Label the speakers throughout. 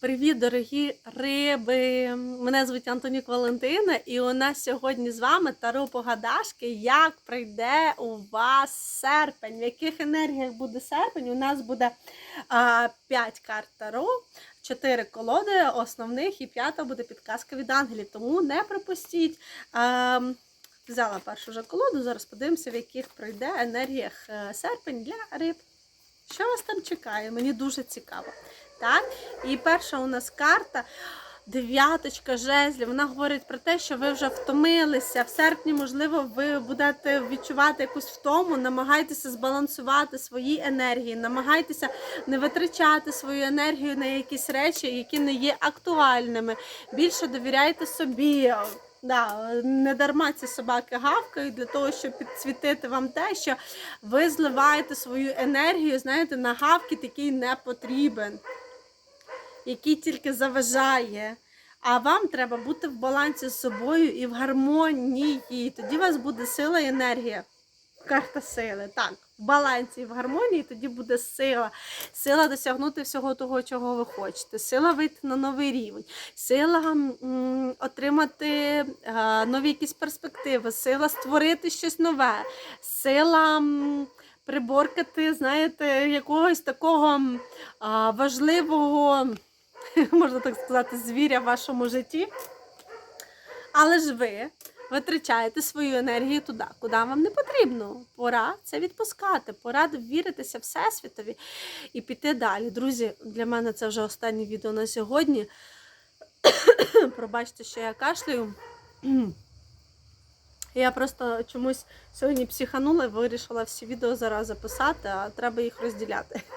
Speaker 1: Привіт, дорогі риби! Мене звуть Антонік Валентина, і у нас сьогодні з вами таро погадашки, як прийде у вас серпень. В яких енергіях буде серпень? У нас буде а, 5 карт таро, 4 колоди основних і п'ята буде підказка від ангелів. Тому не пропустіть. А, взяла першу вже колоду. Зараз подивимося, в яких прийде енергіях е, серпень для риб. Що вас там чекає? Мені дуже цікаво. Так? І перша у нас карта. Дев'яточка жезлів, вона говорить про те, що ви вже втомилися. В серпні, можливо, ви будете відчувати якусь втому, намагайтеся збалансувати свої енергії, намагайтеся не витрачати свою енергію на якісь речі, які не є актуальними. Більше довіряйте собі. Да, не дарма ці собаки гавкають для того, щоб підсвітити вам те, що ви зливаєте свою енергію, знаєте, на гавки який не потрібен, який тільки заважає. А вам треба бути в балансі з собою і в гармонії. Тоді у вас буде сила і енергія. Карта сили. Так, в балансі і в гармонії, тоді буде сила. Сила досягнути всього того, чого ви хочете. Сила вийти на новий рівень, сила м, отримати е, нові якісь перспективи, сила створити щось нове, сила. м, Приборкати, знаєте, якогось такого а, важливого, можна так сказати, звіря в вашому житті. Але ж ви витрачаєте свою енергію туди, куди вам не потрібно. Пора це відпускати, пора довіритися Всесвітові і піти далі. Друзі, для мене це вже останнє відео на сьогодні. Пробачте, що я кашляю. Я просто чомусь сьогодні психанула і вирішила всі відео зараз записати, а треба їх розділяти.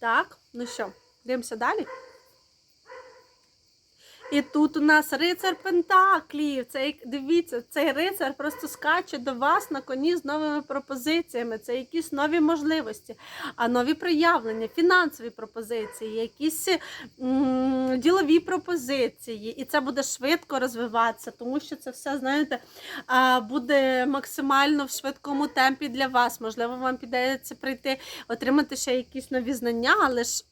Speaker 1: Так, ну що, дивимося далі. І тут у нас рицар Пентаклів. Цей, дивіться, цей рицар просто скаче до вас на коні з новими пропозиціями. Це якісь нові можливості, а нові проявлення, фінансові пропозиції, якісь ділові пропозиції. І це буде швидко розвиватися, тому що це все, знаєте, буде максимально в швидкому темпі для вас. Можливо, вам піддається прийти, отримати ще якісь нові знання, але ж.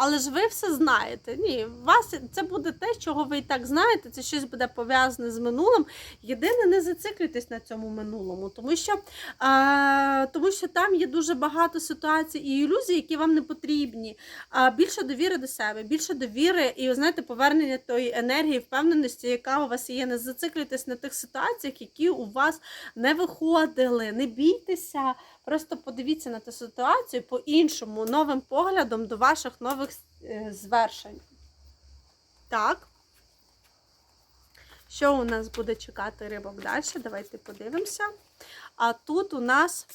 Speaker 1: Але ж ви все знаєте. Ні, вас це буде те, чого ви і так знаєте, це щось буде пов'язане з минулим. Єдине, не зациклюйтесь на цьому минулому, тому що, а, тому що там є дуже багато ситуацій і ілюзій, які вам не потрібні. А, більше довіри до себе, більше довіри і, знаєте, повернення тої енергії, впевненості, яка у вас є. Не зациклюйтесь на тих ситуаціях, які у вас не виходили. Не бійтеся. Просто подивіться на ту ситуацію по-іншому, новим поглядом до ваших нових е, звершень. Так. Що у нас буде чекати рибок далі? Давайте подивимося. А тут у нас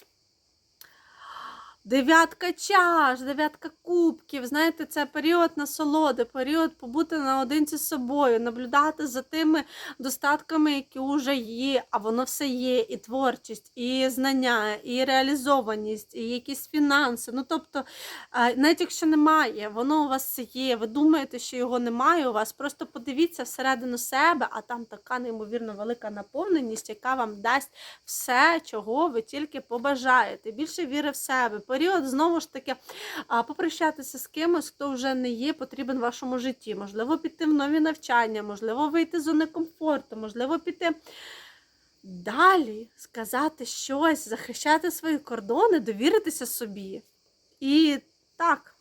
Speaker 1: дев'ятка чаш, дев'ятка кубків. Знаєте, це період насолоди, період побути наодинці з собою, наблюдати за тими достатками, які вже є, а воно все є. І творчість, і знання, і реалізованість, і якісь фінанси. Ну, тобто, навіть якщо немає, воно у вас є. Ви думаєте, що його немає у вас. Просто подивіться всередину себе, а там така неймовірно велика наповненість, яка вам дасть все, чого ви тільки побажаєте. Більше віри в себе. Період знову ж таки попрощатися з кимось, хто вже не є потрібен в вашому житті. Можливо, піти в нові навчання, можливо, вийти з зони комфорту, можливо, піти. Далі сказати щось, захищати свої кордони, довіритися собі. І так,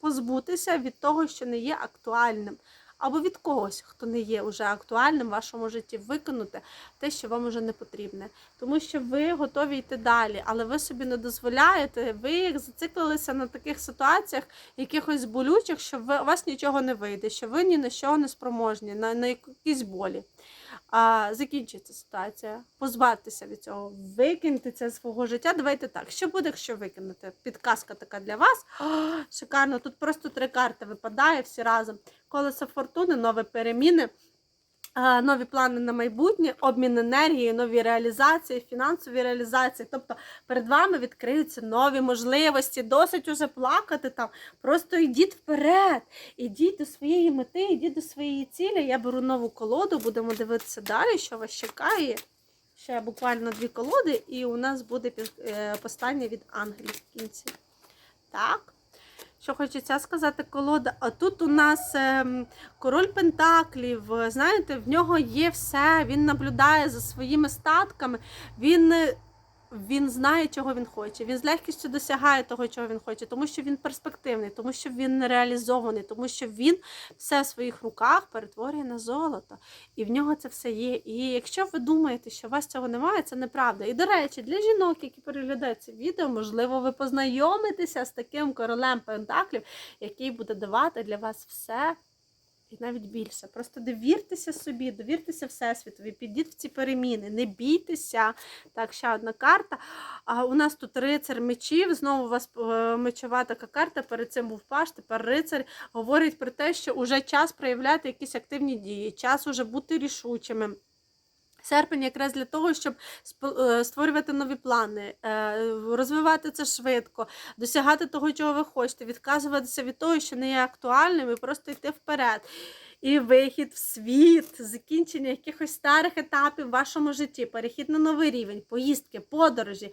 Speaker 1: позбутися від того, що не є актуальним. Або від когось, хто не є вже актуальним в вашому житті, викинути те, що вам вже не потрібне. Тому що ви готові йти далі, але ви собі не дозволяєте, ви зациклилися на таких ситуаціях, якихось болючих, що ви, у вас нічого не вийде, що ви ні на що не спроможні, на, на якісь болі. А, закінчиться ситуація, позбавтеся від цього, викиньте це свого життя. Давайте так. Що буде, якщо викинете? Підказка така для вас. О, шикарно. Тут просто три карти випадає всі разом. Колесо фортуни, нові переміни. А, Нові плани на майбутнє, обмін енергії, нові реалізації, фінансові реалізації. Тобто перед вами відкриються нові можливості. Досить уже плакати там. Просто йдіть вперед, ідіть до своєї мети, йдіть до своєї цілі. Я беру нову колоду, будемо дивитися далі, що вас чекає. Ще буквально дві колоди, і у нас буде е, від ангелів в кінці. Так. Що хочеться сказати, колода. А тут у нас ем, король Пентаклів. е, Знаєте, в нього є все. Він наблюдає за своїми статками. Він. Він знає, чого він хоче. Він з легкістю досягає того, чого він хоче, тому що він перспективний, тому що він реалізований, тому що він все в своїх руках перетворює на золото. І в нього це все є. І якщо ви думаєте, що у вас цього немає, це неправда. І до речі, для жінок, які переглядають це відео, можливо, ви познайомитеся з таким королем Пентаклів, який буде давати для вас все. І навіть більше. Просто довіртеся собі, довіртеся Всесвітові, підіть в ці переміни, не бійтеся. Так, ще одна карта. А у нас тут рицар мечів. Знову у вас е, мечова така карта. Перед цим був паш, тепер рицар говорить про те, що вже час проявляти якісь активні дії, час уже бути рішучими. Серпень якраз для того, щоб е, створювати нові плани, е, розвивати це швидко, досягати того, чого ви хочете, відказуватися від того, що не є актуальним, і просто йти вперед. І вихід в світ, закінчення якихось старих етапів в вашому житті, перехід на новий рівень, поїздки, подорожі,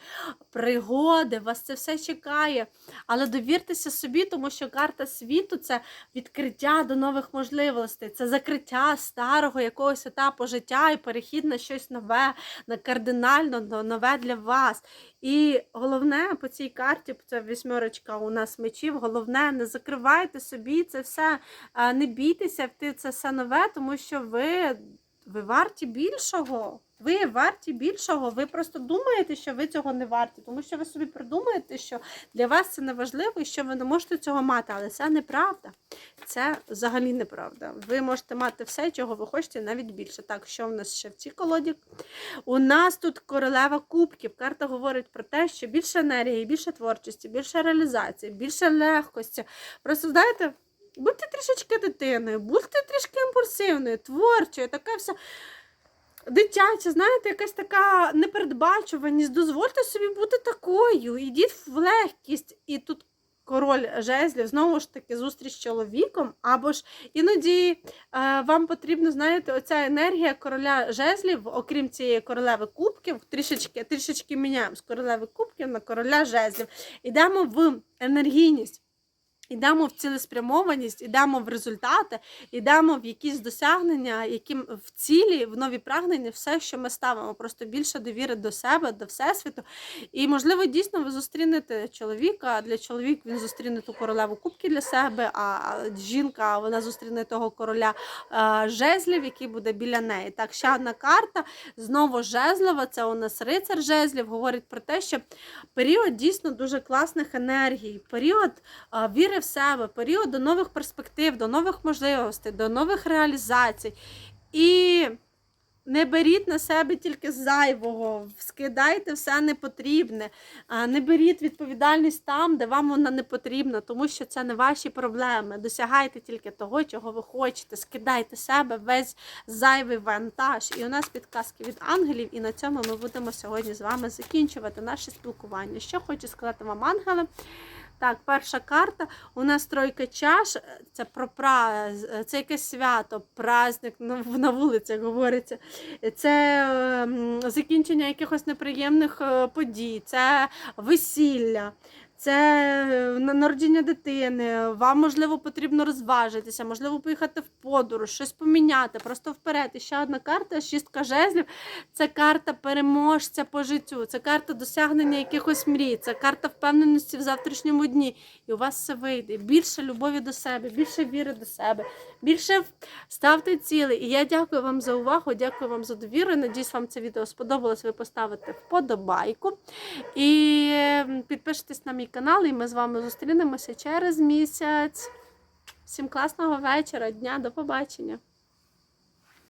Speaker 1: пригоди, вас це все чекає. Але довіртеся собі, тому що карта світу це відкриття до нових можливостей, це закриття старого якогось етапу життя і перехід на щось нове, на кардинально нове для вас. І головне по цій карті, це вісьмерочка у нас мечів, головне, не закривайте собі це все, не бійтеся це все нове, тому що ви, ви варті більшого. Ви варті більшого, ви просто думаєте, що ви цього не варті, тому що ви собі придумаєте, що для вас це не важливо і що ви не можете цього мати, але це неправда. Це взагалі неправда. Ви можете мати все, чого ви хочете, навіть більше. Так, що в нас ще в цій колоді? У нас тут королева кубків. Карта говорить про те, що більше енергії, більше творчості, більше реалізації, більше легкості. Просто знаєте. Будьте трішечки дитиною, будьте трішки імпульсивною, творчою, така вся дитяча, знаєте, якась така непередбачуваність. Дозвольте собі бути такою. Ідіть в легкість. І тут король жезлів, знову ж таки, зустріч з чоловіком, або ж іноді е, вам потрібно, знаєте, оця енергія короля жезлів, окрім цієї королеви кубків, трішечки, трішечки міняємо з королеви кубків на короля жезлів. Йдемо в енергійність. Йдемо в цілеспрямованість, йдемо в результати, йдемо в якісь досягнення, яким в цілі, в нові прагнення, все, що ми ставимо, просто більше довіри до себе, до всесвіту. І, можливо, дійсно ви зустрінете чоловіка. Для чоловік він зустріне ту королеву кубки для себе, а жінка вона зустріне того короля жезлів, який буде біля неї. Так, ще одна карта. Знову жезлова, це у нас рицар жезлів, говорить про те, що період дійсно дуже класних енергій, період віри себе, період до нових перспектив, до нових можливостей, до нових реалізацій. І не беріть на себе тільки зайвого, скидайте все непотрібне, не беріть відповідальність там, де вам вона не потрібна, тому що це не ваші проблеми. Досягайте тільки того, чого ви хочете. Скидайте себе весь зайвий вантаж. І у нас підказки від ангелів, і на цьому ми будемо сьогодні з вами закінчувати наше спілкування. Що хочу сказати вам, ангели? Так, перша карта. У нас тройка чаш. Це про пра... це якесь свято, праздник на, вулицях говориться. Це ем, закінчення якихось неприємних е, подій, це весілля. Це е, народження дитини, вам, можливо, потрібно розважитися, можливо, поїхати в подорож, щось поміняти, просто вперед. І ще одна карта, шістка жезлів. Це карта переможця по життю, це карта досягнення якихось мрій, це карта впевненості в завтрашньому дні. І у вас все вийде. Більше любові до себе, більше віри до себе, більше ставте цілі. І я дякую вам за увагу, дякую вам за довіру. Надіюсь, вам це відео сподобалось. Ви поставите вподобайку. І ем, підпишитесь на мій канал, і ми з вами зустрінемося через місяць. Всім класного вечора, дня, до побачення!